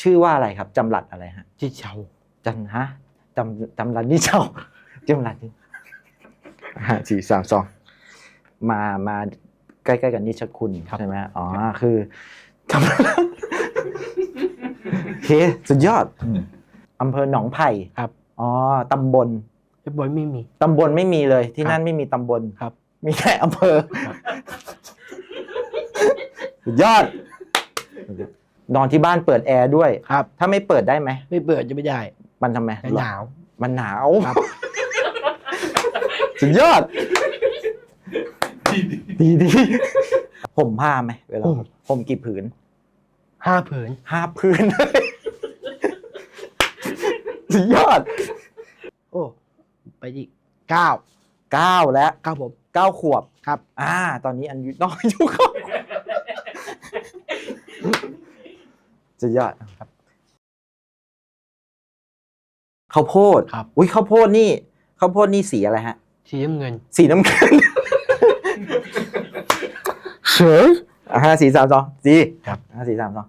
ชื่อว่าอะไรครับจำหลัดอะไรฮะที่เชาจันฮะจำจำหลัดนี่เจ้าจำหลัดนี่ห้าสี่สามสองมามาใกล้ๆกันนิชคุณใช่ไหมอ๋อคือจำหลัดโอเคสุดยอดอำเภอหนองไผ่ครับอ๋อตำบลเรียบร้อยไม่มีตำบลไม่มีเลย ที่ครับนั่นไม่มีตำบลครับ มีแค่อำเภอครับสุดยอด นอนที่บ้านเปิดแอร์ด้วย ครับ ถ้าไม่เปิดได้ไหม ไม่เปิดจะไม่ได้มันทำไมแต่หนาว มันหนาวครับ สุดยอด ดีดีผมผ้าไหมเวลาห่มผมกี่ผืนห้าผืนห้าผืนเลยสุดยอดโอ้ไปอีกเก้าเก้าแล้วเก้าผมเก้าขวบครับ อ่า ตอนนี้อันยุน้อยอยู่ครับ สุดยอดครับข้าวโพดครับ อุ้ยข้าวโพดนี่ข้าวโพดนี่สีอะไรฮะ สีน้ำเงิน สีน้ำเงิน เฉยอะห้าสี่สามสองสีครับห้าสี่สามสอง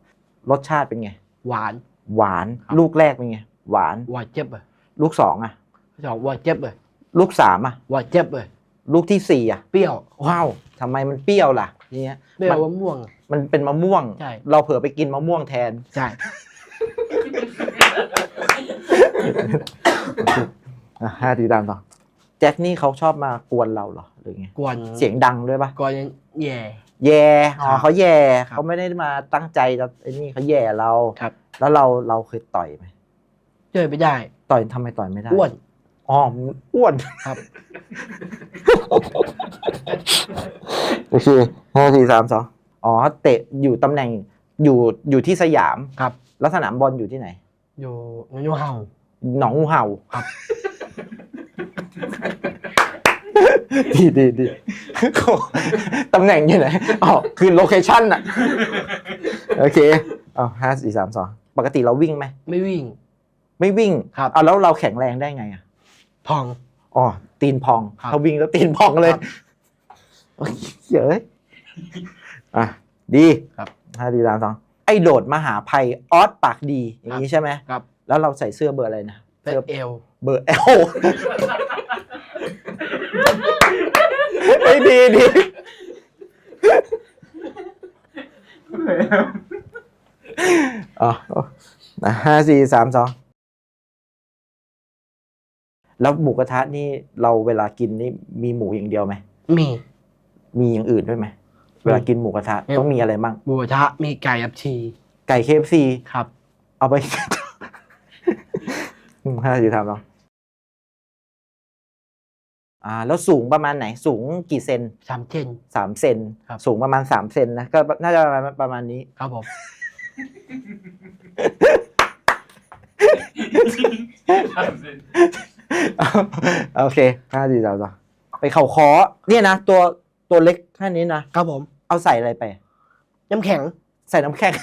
รสชาติเป็นไง หวาน หวานครับ ลูกแรกเป็นไง หวาน หวานเจ็บเลยลูกสองอะ สองหวานเจ็บเลยลูกสามอะ หวานเจ็บเลยลูกที่สี่อะ เปรี้ยว ว้าวทำไมมันเปรี้ยวล่ะ เนี่ยเปรี้ยวมันมะม่วง มันเป็นมะม่วง ใช่ เราเผื่อไปกินมะม่วงแทน ใช่ อะห้าสี่สามสองแจ็คนี่เขาชอบมากวนเราเหรอหรือไงกวนเสียงดังด้วยปะกวนแย่ แย่อ๋อครับเขาแย่ครับเขาไม่ได้มาตั้งใจจะไอ้นี่เขาแย่เราครับ แล้วเราเราเคยต่อยไหมเจอไม่ได้ ต่อยทำไมต่อยไม่ได้อ้วน อ๋อมันอ้วนครับ โอเคห้าสี่สามสองอ๋อ เตะอยู่ตำแหน่งอยู่อยู่ที่สยามครับ แล้วสนามบอลอยู่ที่ไหน อยู่นนยูเฮา หนองงูเห่าครับ ดีดีดีโอ้ตำแหน่งอยู่ไหนอ๋อคือโลเคชั่นอะโอเคเอาห้าสี่สามสองปกติเราวิ่งไหมไม่วิ่ง ไม่วิ่งครับ เอาแล้วเราแข็งแรงได้ไงอะ พอง อ๋อ ตีนพอง ครับเขาวิ่งแล้วตีนพองเลยครับโอ้ยเยอะอะ ดีครับห้าสี่สามสอง ไอ้โดดมหาภัยออสปากดี อย่างนี้ใช่ไหม ครับแล้วเราใส่เสื้อเบอร์อะไรนะเป็เสื้อเอลเบอร์เอลไอ้ยดีดี อ๋อห้าสี่สามสอง แล้วหมูกระทะนี่เราเวลากินนี่มีหมูอย่างเดียวไหมมีมีมีอย่างอื่นด้วยไหมเวลากินหมูกระทะไม่ต้องมีอะไรบ้างหมูกระทะมีไก่อับชีไก่เคฟซีครับ เอาไปห้าสี่สามสองอ่าแล้วสูงประมาณไหน สูงกี่เซนสามเจนสามเซนครับสูงประมาณสามเซนนะก็น่าจะประมาณประมาณนี้ครับผม โอเคห้าสี่สามสองไปเข่าคอเนี่ยนะตัวตัวเล็กแค่นี้นะ ครับผม เอาใส่อะไรไป น้ำแข็ง ใส่น้ำแข็ง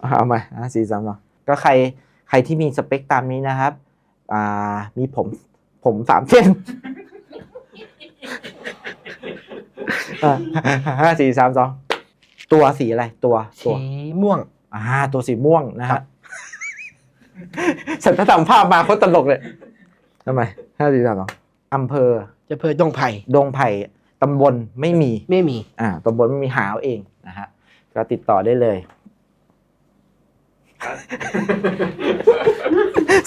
เอามาห้าสี่สามสองก็ใครใครที่มีสเปคตามนี้นะครับ อ่า มีผม ผมสามเส้นอะห้าสี่สามสองตัวสีอะไร ตัวตัสีวม่วง อ่า ตัวสีม่วงนะครัฮะบฉันถ้าทำภาพมาโคตรตลกเลยทำไมห้าสี่สามสองอำเภอจะเพอดงไผ่ดงไผ่ตำบลไม่มี ไม่มี อ่าตำบลไม่มีหาเอาเองนะฮะก็ติดต่อได้เลย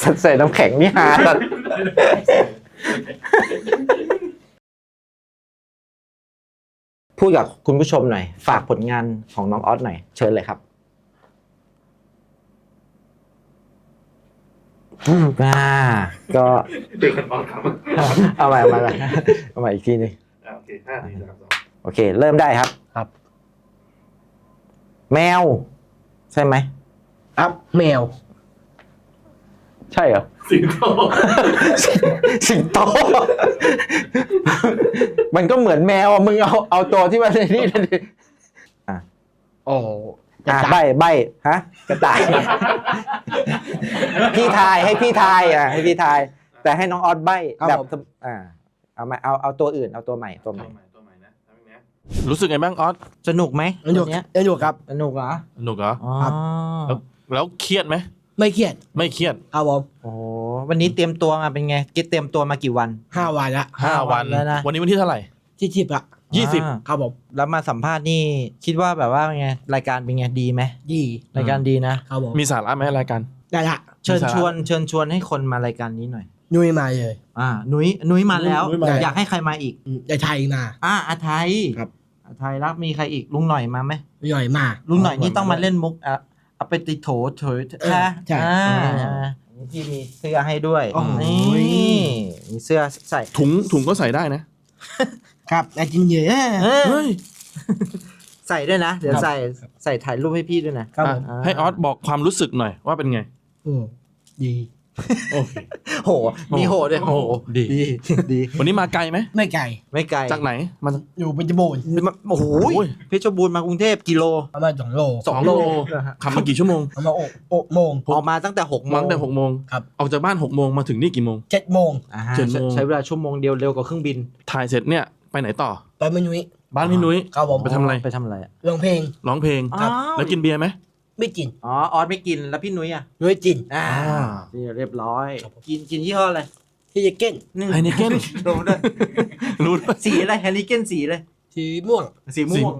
สัตว์ใส่น้ำแข็งนี่หาสัตว์พูดกับคุณผู้ชมหน่อย ฝากผลงานของน้องออสหน่อย เชิญเลยครับ อืมอ่าก็เด็กกันบอลครับเอาใหม่เอาใหม่เอาใหม่เอาใหม่อีกทีหนึงอะโอเคห้าสี่สามสองโอเค เริ่มได้ครับ ครับ แมว ใช่ไหมอัพแมว ใช่เหรอ สิงโตสิงโต มันก็เหมือนแมวอะมึงเอาเอาตัวที่มันในนี่เลยดิโอ้จะอะจับใบใบฮะ กระต่าย พี่ทายให้พี่ทายอะให้พี่ทาย แต่ให้น้องออสใบแบบอ่าเอามาเอาเอาตัวอื่นเอาตัวใหม่ตัวใหตัม่วใหม่ตัวใหม่นะทำอย่างนี้รู้สึกไงบ้างออสสนุกไหมสนุกวันเนี้ยสนุกครับ สนุกเหรอสนุกเหรอ อ๋อครับแล้วแล้วเครียดไหมไม่เครียดไม่เครียดครับผมโอ้โหวันนี้เตรียมตัวมาเป็นไงกิ๊เตรียมตัวมากี่วัน ห้าวันละห้าห้าวัวันนแล้วนะ วันนี้วันที่เท่าไหร่ที่สิบละยี่สิบอ่าครับผมแล้วมาสัมภาษณ์นี่คิดว่าแบบว่าเป็นไงรายการเป็นไงดีไหมยี่รายการดีนะ ครับผมมีสาระไหมรายการได้ละ เชิญมีสาระชวนเชิญชวนให้คนมารายการนี้หน่อย นุ้ยมาเลยอ่านุ้ยนุ้ยมาแล้ว นุ้ยมาแล้ว อยากให้ใครมาอีก อืมได้ไทยมาอ่าอาไทยครับ อาไทยแล้วมีใครอีกลุงหน่อยมาไหมใหญ่มาก ลุงหน่อยนี่ต้องมาเล่นมุกอะเอาไปติดโถเถยเออค่ะใช่อ่าอืมนี่พี่มีเสื้อให้ด้วยโอ้โห นี่มีเสื้อใส่ ถุงถุงก็ใส่ได้นะ ครับไอ้จริงเยอะเออ เฮ้ยใส่ด้วยนะ เดี๋ยวครับใส่ใส่ถ่ายรูปให้พี่ด้วยนะครับอะผม อ่าให้ออสบอกความรู้สึกหน่อยว่าเป็นไง โอ้ ดีโอเค โห มีโหด้วยโอ้โหดี ดีดี วันนี้มาไกลไหมไม่ไกลไม่ไกลจากไหนมาอยู่เป็นจมูกมาโอ้โหโอ้ยเพชรบูรณ์มากรุงเทพกิโลประมาณสองโลสองโลขับมากี่ชั่วโมงประมาณโอโอโมงออกมาตั้งแต่หกโมมางตั้งแต่หกโมงครับออกจากบ้านหกโมงมาถึงนี่กี่โมงเจ็ดโมงอ่าเจ็ดโมงใช้เวลาชั่วโมงเดียวเร็วกว่าเครื่องบินถ่ายเสร็จเนี่ยไปไหนต่อไปเมนุ้ยบ้านพี่นุ้ยครับผมไปทำอะไรไปทำอะไรอะร้องเพลงร้องเพลงอ้าวแล้วกินเบียร์ไหม ไม่กินอ๋อออสไม่กินแล้วพี่นุ้ยอะนุ้ยจินอ่าอ่านี่เรียบร้อยครับผมกินกินยี่ห้ออะไรที่จะเก้นไฮนิเก้นรู้ด้วยรู้ด้วยสีอะไรแฮนนิเกนสีเลยสีม่วง สีม่วง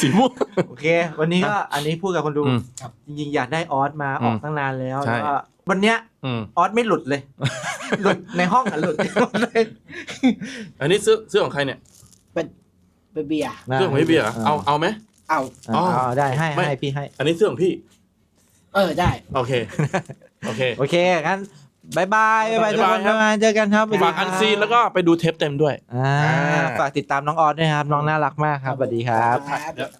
สีม่วง โอเค วันนี้ก็อันนี้พูดกับคนดูอืมจริงๆ อยากได้ออสมาอืมออกตั้งนานแล้วใช่แล้วก็วันเนี้ยอืมออสไม่หลุดเลย หลุดในห้องอะหลุดเลยอันนี้เสื้อเสื้อของใครเนี่ย เป็นเป็นเบียร์เสื้อของพี่เบียร์เหรอเอาเอาไหม เอาอ๋อได้ให้ไม่ ให้พี่ให้ อันนี้เสื้อของพี่ เออได้ โอเค โอเค โอเคงั้นบายบายบายบายทุกคนบ๊ายบายครับ บ๊ายบายเจอกันครับสวัสดีฝากอันซีนแล้วก็ไปดูเทปเต็มด้วย อ่าอ่า ฝากติดตามน้องออสด้วยครับ น้องน่ารักมากครับสวัสดีครับครับ